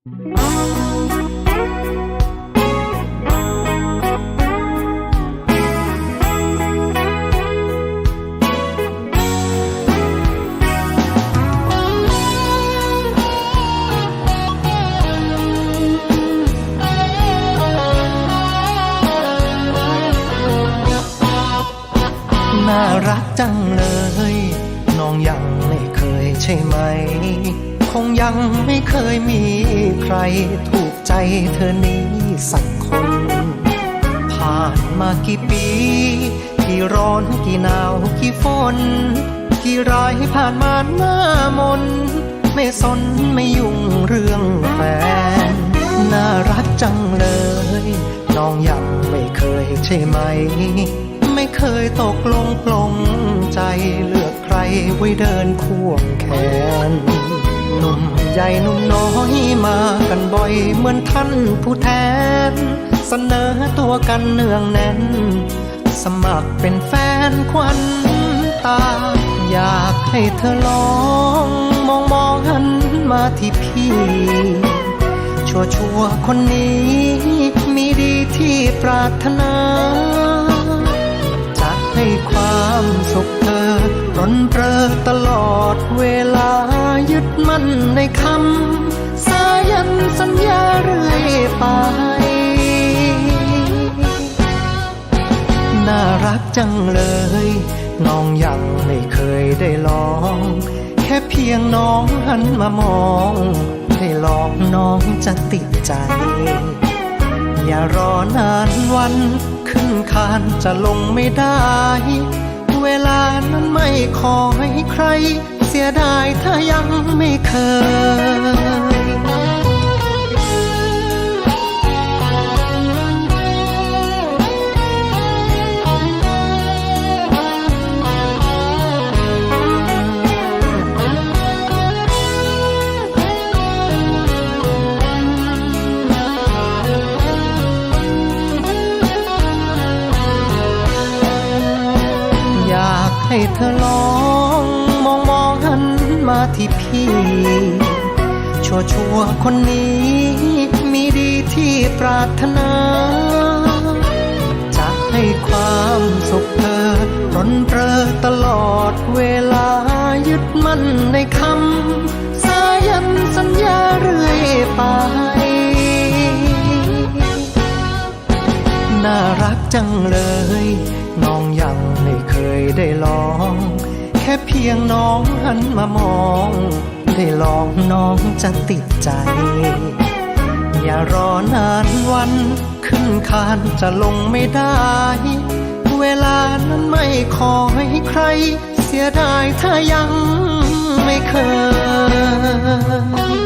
น่ารักจังเลย น้องยังไม่เคยใช่ไหม คงยังไม่เคยมีใครถูกใจเธอนี้สักคน ผ่านมากี่ปี กี่ร้อนกี่หนาวกี่ฝน กี่ร้ายผ่านมาหน้ามน ไม่สนไม่ยุ่งเรื่องแฟน น่ารักจังเลย น้องยังไม่เคยใช่ไหม ไม่เคยตกลงปลงใจเลือกใครไว้เดินควงแขน ญ่หนุ่มน้อยมากันบ่อยเหมือนท่านผู้แทน เสนอตัวกันเนืองแน่น สมัครเป็นแฟนควันตา อยากให้เธอลองมองมองหันมาที่พี่ ชัวชัวร์คนนี้มีดีที่ปรารถนาจะให้ความสุขเธอรนเปรอตลอดเวลา มั่นในคำ สายันสัญญาเรื่อยไป น่ารักจังเลย น้องยังไม่เคยได้ลอง แค่เพียงน้องหันมามองได้ลองน้องจะติดใจ อย่ารอนานวันขึ้นคานจะลงไม่ได้ เวลานั้นไม่ขอให้ใคร เสียดายถ้ายังไม่เคย อยากให้เธอลอง มาที่พี่ ชัวชัวคนนี้มีดีที่ปรารถนา จะให้ความสุขเธอรนเรอตลอดเวลายึดมั่นในคำสายันสัญญาเรื่อยไปน่ารักจังเลย น้องยังไม่เคยได้ลอง ค่เพียงน้องหันมามอง ได้ลองน้องจะติดใจ อย่ารอนานวันขึ้นคานจะลงไม่ได้ เวลานั้นไม่ขอให้ใคร เสียดายถ้ายังไม่เคย